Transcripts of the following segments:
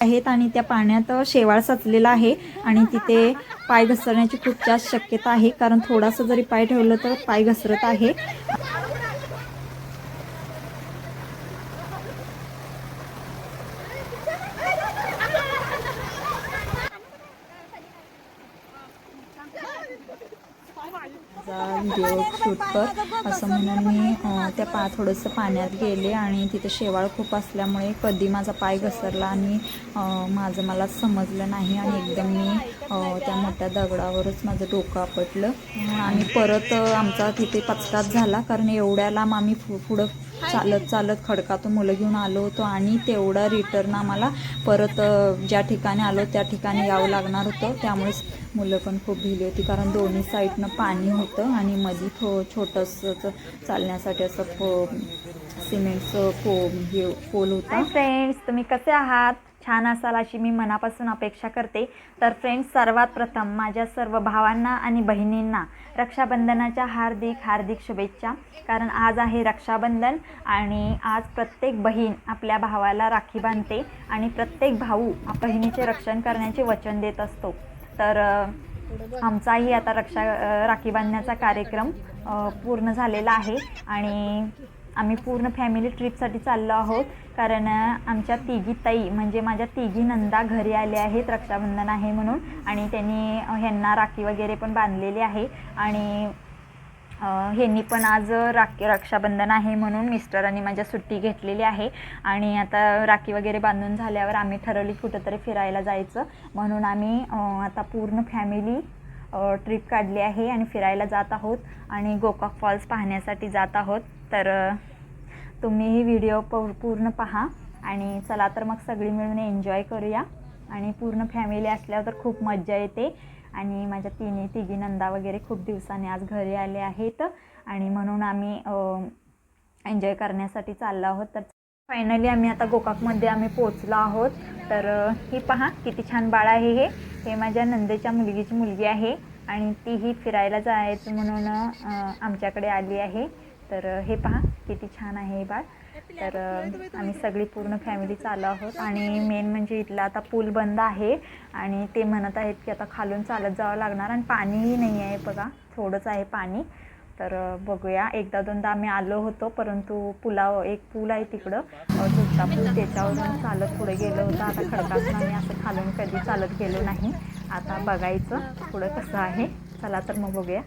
आहेत आणि त्या पाण्यात शेवाळ साचलेला आहे आणि तिथे पाय घसरण्याची खूप जास्त शक्यता आहे. कारण थोडासा जरी पाय ठेवलं तर पाय घसरत आहे. व्हिडिओ शूट कर. असं म्हणून मी अं, त्या पा थोडंसं पाण्यात गेले आणि तिथे शेवाळ खूप असल्यामुळे कधी माझा पाय घसरला आणि माझं मला समजलं नाही आणि एकदम मी त्या मोठ्या दगडावरच माझं डोकं आपटलं. आणि परत आमचा तिथे पचकात झाला कारण एवढ्या लांब आम्ही पु पुढं चालत चालत खडकातून मुलं घेऊन आलो होतो आणि तेवढं रिटर्न आम्हाला परत ज्या ठिकाणी आलो त्या ठिकाणी यावं लागणार होतं. त्यामुळे मुलं पण खूप भिली होती कारण दोन्ही साईडनं पाणी होतं आणि मध्ये थो छोटंसं चालण्यासाठी असं फो सिमेंटचं फो हे पोल होता. फ्रेंड्स तुम्ही कसे आहात? छान असाल अशी मी मनापासून अपेक्षा करते. तर फ्रेंड्स सर्वात प्रथम माझ्या सर्व भावांना आणि बहिणींना रक्षाबंधनाच्या हार्दिक हार्दिक शुभेच्छा. कारण आज आहे रक्षाबंधन आणि आज प्रत्येक बहीण आपल्या भावाला राखी बांधते आणि प्रत्येक भाऊ बहिणीचे रक्षण करण्याचे वचन देत असतो. तर आमचाही आता रक्षा राखी बांधण्याचा कार्यक्रम पूर्ण झालेला आहे आणि आम्ही पूर्ण फॅमिली ट्रिपसाठी चाललो आहोत. कारण आमच्या तिघी ताई म्हणजे माझ्या तिघी नंदा घरी आल्या आहेत रक्षाबंधन आहे म्हणून. आणि त्यांनी ह्यांना राखी वगैरे पण बांधलेली आहे. आणि ह्यांनी पण आज राखी रक्षाबंधन आहे म्हणून मिस्टरांनी माझ्या सुट्टी घेतलेली आहे. आणि आता राखी वगैरे बांधून झाल्यावर आम्ही ठरवली कुठंतरी फिरायला जायचं. म्हणून आम्ही आता पूर्ण फॅमिली ट्रिप काढली आहे आणि फिरायला जात आहोत. आणि गोकाक फॉल्स पाहण्यासाठी जात आहोत. तर तुम्हीही व्हिडिओ प पूर्ण पहा आणि चला तर मग सगळी मिळून एन्जॉय करूया. आणि पूर्ण फॅमिली असल्यावर तर खूप मज्जा येते. आणि माझ्या तिन्ही तिघी नंदा वगैरे खूप दिवसांनी आज घरी आले आहेत. आणि म्हणून आम्ही एन्जॉय करण्यासाठी चाललो आहोत. तर फायनली आम्ही आता गोकाकमध्ये आम्ही पोचलो आहोत. तर ही पहा किती छान बाळ आहे हे. हे माझ्या नंदेच्या मुलगीची मुलगी आहे आणि तीही फिरायला जायचं म्हणून आमच्याकडे आली आहे. तर हे पहा किती छान आहे हे बाळ. तर आम्ही सगळी पूर्ण फॅमिली चालू आहोत आणि मेन म्हणजे इथला आता पूल बंद आहे आणि ते म्हणत आहेत की आता खालून चालत जावं लागणार आणि पाणीही नाही आहे बघा थोडंच आहे पाणी. तर बघूया एकदा दोनदा आम्ही आलो होतो परंतु पुलाव एक पूल आहे तिकडं. अ, झुटका पूल त्याच्यावरून चालत पुढे गेलो होतो. आता खडकासून आम्ही असं खालून कधी चालत गेलो नाही. आता बघायचं पुढं कसं आहे. चला तर मग बघूया.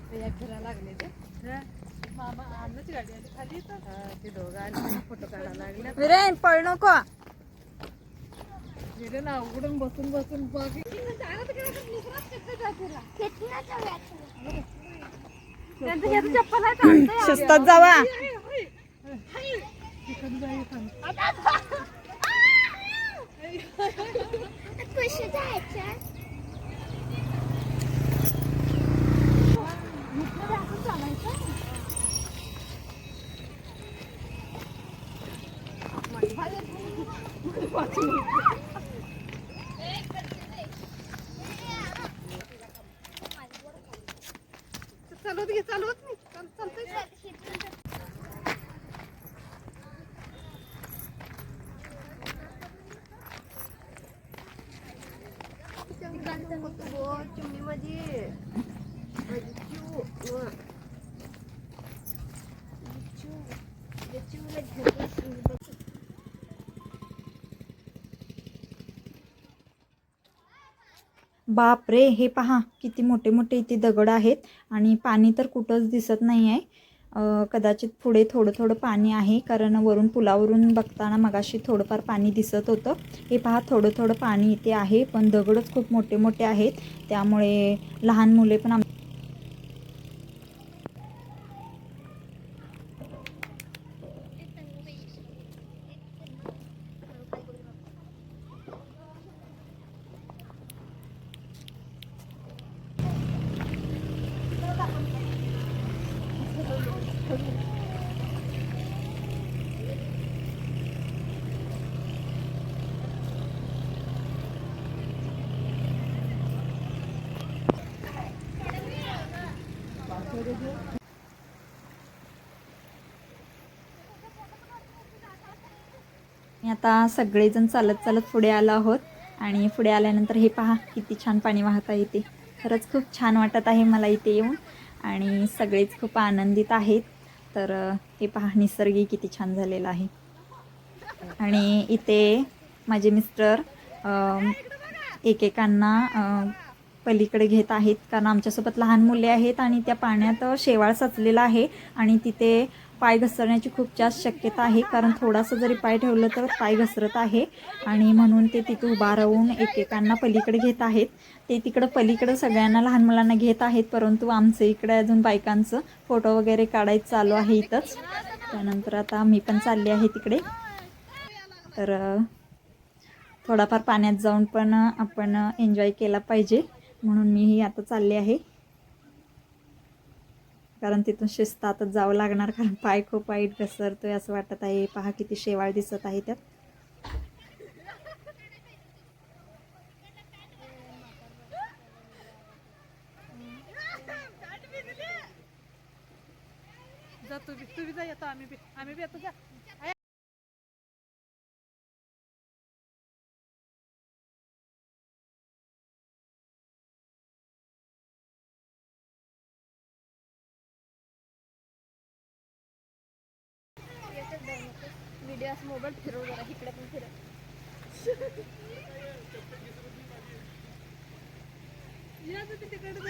विरेन पळ नको. उघडून बसून बसून बघ. शिस्तात जावा. चालवत घे चालवत नाही चाल- चालतंय बापरे हे पहा किती मोठे मोठे इथे दगड आहेत आणि पाणी तर कुठंच दिसत नाही आहे कदाचित पुढे थोडं थोडं पाणी आहे कारण वरून पुलावरून बघताना मगाशी थोडंफार पाणी दिसत होतं. हे पहा थोडं थोडं पाणी इथे आहे पण दगडच खूप मोठे मोठे आहेत. त्यामुळे लहान मुले पण आम आता सगळेजण चालत चालत पुढे आलो आहोत. आणि पुढे आल्यानंतर हे पहा किती छान पाणी वाहत आहे ते खरंच खूप छान वाटत आहे मला इथे येऊन. आणि सगळेच खूप आनंदित आहेत. तर हे पहा निसर्गही किती छान झालेला आहे. आणि इथे माझे मिस्टर एकेकांना पलीकडे घेत आहेत कारण आमच्यासोबत लहान मुले आहेत आणि त्या पाण्यात शेवाळ साचलेला आहे आणि तिथे पाय घसरण्याची खूप जास्त शक्यता आहे. कारण थोडासा जरी पाय ठेवलं तर पाय घसरत आहे आणि म्हणून ते तिथे उभा राहून एकेकांना पलीकडे घेत आहेत. ते तिकडं पलीकडं सगळ्यांना लहान मुलांना घेत आहेत परंतु आमचं इकडे अजून बायकांचं फोटो वगैरे काढायचं चालू आहे इथंच. त्यानंतर आता मी पण चालले आहे तिकडे. तर थोडाफार पाण्यात जाऊन पण आपण एन्जॉय केला पाहिजे. म्हणून मीही आता चालले आहे. कारण तिथून शिस्तातच जावं लागणार कारण पाय खूप वाईट घसरतोय असं वाटत आहे. पहा किती शेवाळ दिसत आहे त्यात. जा तुम्ही जा येतो आम्ही बी. आम्ही बी येतो जा. असं मोबाईल फिरव जरा इकडे पण फिरव. तिकडे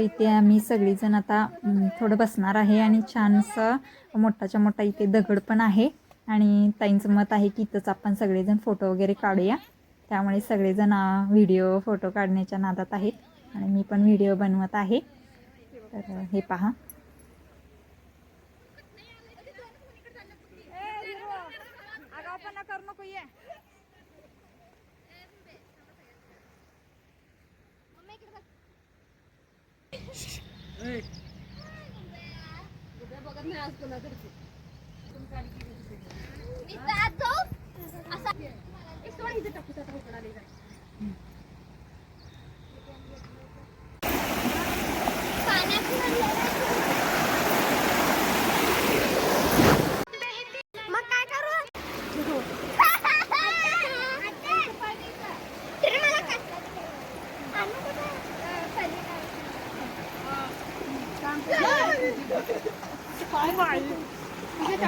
इथे आम्ही सगळीजण आता थोडं बसणार आहे आणि छानसं मोठाच्या मोठा इथे दगड पण आहे. आणि ताईंचं मत आहे की इथंच आपण सगळेजण फोटो वगैरे काढूया. त्यामुळे सगळेजण व्हिडिओ फोटो काढण्याच्या नादात आहेत. आणि मी पण व्हिडिओ बनवत आहे. तर हे पहा आगावपणा करू नको ये बघत नाही आज कोणा घरची मी जात असा एक सोड इथे टाकू लई जाय. पाण्यातून आणलेलं आहे. मग काय करू तरी मला काय आणू कुठं?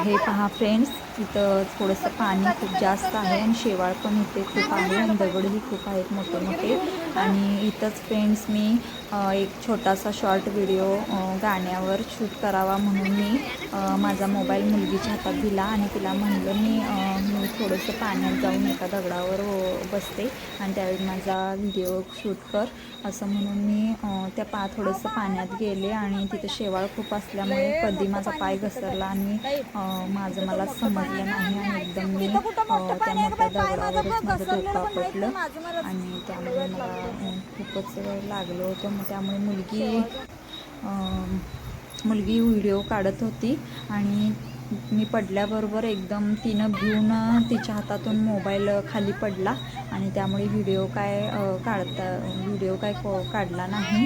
हे पहा फ्रेंड्स इथं थोडंसं पाणी खूप जास्त आहे आणि शेवाळ पण इथे खूप आहे आणि दगडही खूप आहेत मोठे मोठे. आणि इथंच फ्रेंड्स मी एक छोटासा शॉर्ट व्हिडिओ गाण्यावर शूट करावा म्हणून मी माझा मोबाईल मुलगीच्या हातात दिला आणि तिला म्हणलं मी मी थोडंसं पाण्यात जाऊन एका दगडावर बसते आणि त्यावेळी माझा व्हिडिओ शूट कर. असं म्हणून मी त्या पा थोडंसं पाण्यात गेले आणि तिथं शेवाळ खूप असल्यामुळे कधी माझा पाय घसरला आणि माझं मला समज आणि एकदम मी अ, त्या मोठ्या दगडावरच माझं डोकं आपटलं आणि त्यामुळे मला खूपच लागलं होतं. मग त्यामुळे मुलगी मुलगी व्हिडिओ काढत होती. आणि मी पडल्याबरोबर एकदम तिनं भिवून तिच्या हातातून मोबाईल खाली पडला. आणि त्यामुळे व्हिडिओ काय काढता व्हिडिओ काय को काढला नाही.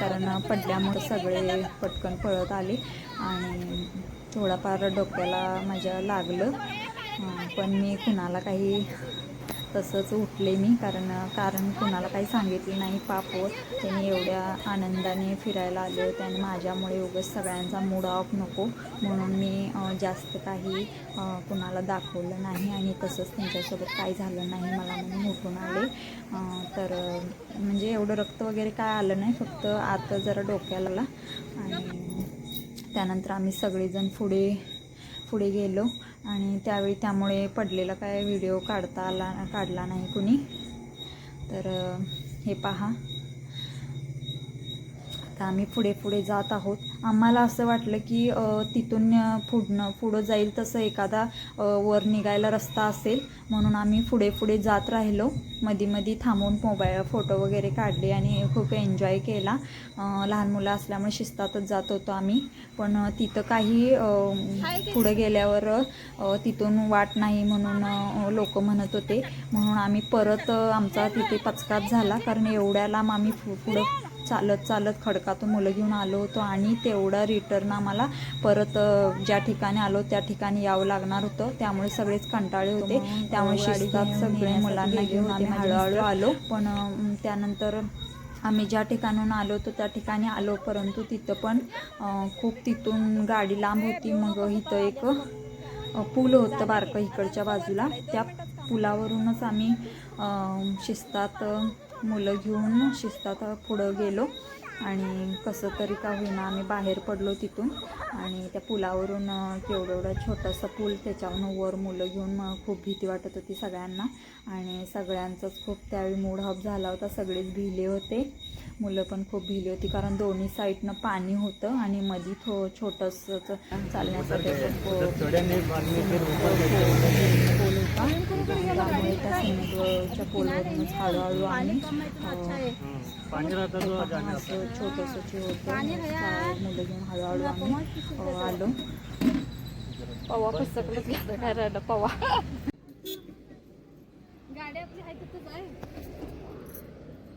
कारण पडल्यामुळे सगळे पटकन पळत आले. आणि थोडाफार डोक्याला माझ्या लागलं. पण मी कुणाला काही तसंच उठले मी कारण कारण कुणाला काही सांगितलं नाही. पापवर त्यांनी एवढ्या आनंदाने फिरायला आले होते आणि माझ्यामुळे उगाच सगळ्यांचा मूड ऑफ नको. म्हणून मी जास्त काही कुणाला दाखवलं नाही आणि तसंच त्यांच्यासोबत काही झालं नाही मला म्हणून उठून आले. तर म्हणजे एवढं रक्त वगैरे काय आलं नाही. फक्त आता जरा डोक्याला आणि त्यानंतर आम्ही सगळेजण पुढे पुढे गेलो आणि त्यावेळी त्यामुळे पडलेला काय व्हिडिओ काढता आला काढला नाही कुणी. तर हे पहा. आता आम्ही पुढे पुढे जात आहोत. आम्हाला असं वाटलं की तिथून पुढनं पुढं जाईल तसं एखादा वर निघायला रस्ता असेल. म्हणून आम्ही पुढे पुढे जात राहिलो. मधी मधी थांबून मोबाईल फोटो वगैरे काढले आणि खूप एन्जॉय केला. लहान मुलं असल्यामुळे शिस्तातच जात होतो आम्ही. पण तिथं काही पुढं गेल्यावर तिथून वाट नाही म्हणून लोक म्हणत होते. म्हणून आम्ही परत आमचा तिथे पचकात झाला. कारण एवढ्या लांब आम्ही पुढं चालत चालत खडकातून मुलं घेऊन आलो होतो आणि तेवढा रिटर्न आम्हाला परत ज्या ठिकाणी आलो त्या ठिकाणी यावं लागणार होतं. त्यामुळे सगळेच कंटाळे होते. त्यामुळे शिस्तात सगळे मुलांना घेऊन आम्ही हळूहळू आलो. पण त्यानंतर आम्ही ज्या ठिकाणून आलो होतो त्या ठिकाणी आलो. परंतु तिथं पण खूप तिथून गाडी लांब होती. मग इथं एक पूल होतं बारकं इकडच्या बाजूला. त्या पुलावरूनच आम्ही शिस्तात मुलं घेऊन शिस्तात पुढं गेलो आणि कसं तरी का होईना आम्ही बाहेर पडलो तिथून. आणि त्या पुलावरून केवढं एवढा छोटंसं पूल त्याच्यावरून वर मुलं घेऊन खूप भीती वाटत होती सगळ्यांना. आणि सगळ्यांचाच खूप त्यावेळी मूड ऑफ झाला होता. सगळेच भिले होते. मुलं पण खूप भिली होती कारण दोन्ही साईडनं पाणी होतं आणि मधी थो छोटंसं चालण्यासाठी पो- पोल होता. त्यामुळे त्या समुद्राच्या पोलवरूनच हळूहळू असं छोटंसं जे होतं. मुलं घेऊन हळूहळू आम्ही अ, आलो. पवा पुस्तकलंच घेतलं काय राहिलं पवा. गाडी आपली आहे तिथंच आहे.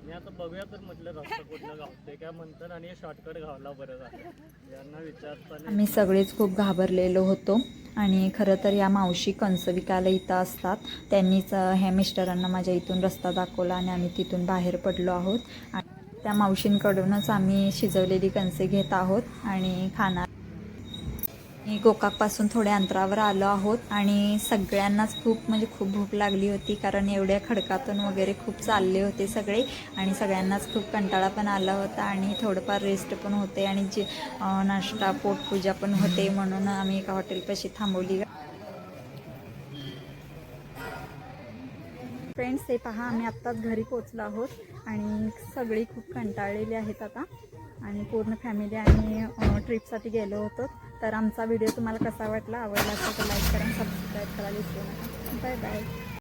मी आता बघूया तर म्हटलं रस्ता कुठलं गावते काय म्हणतात आणि शॉर्टकट गावला बरं झालं. यांना विचारताना आम्ही सगळेच खूप घाबरलेलो होतो आणि खरं तर या मावशी कंस विकायला इथं असतात. त्यांनीच ह्या मिस्टरांना माझ्या इथून रस्ता दाखवला आणि आम्ही तिथून बाहेर पडलो आहोत. आणि त्या मावशींकडूनच आम्ही शिजवलेली कणसे घेत आहोत आणि खाणार मी गोकाकपासून थोड्या अंतरावर आलो आहोत आणि सगळ्यांनाच खूप म्हणजे खूप भूक लागली होती कारण एवढ्या खडकातून वगैरे खूप चालले होते सगळे आणि सगळ्यांनाच खूप कंटाळा पण आला होता आणि थोडंफार रेस्ट पण होते आणि जे नाश्ता पोटपूजा पण होते म्हणून आम्ही एका हॉटेलपाशी थांबवली. फ्रेंड्स हे पहा आम्ही आत्ताच घरी पोचलो आहोत आणि सगळी खूप कंटाळलेली आहेत आता. आणि पूर्ण फॅमिली आम्ही ट्रिपसाठी गेलो होतो. तर आमचा व्हिडिओ तुम्हाला कसा वाटला आवडला असेल तर लाईक करा सबस्क्राईब करा विसरू नका. Bye bye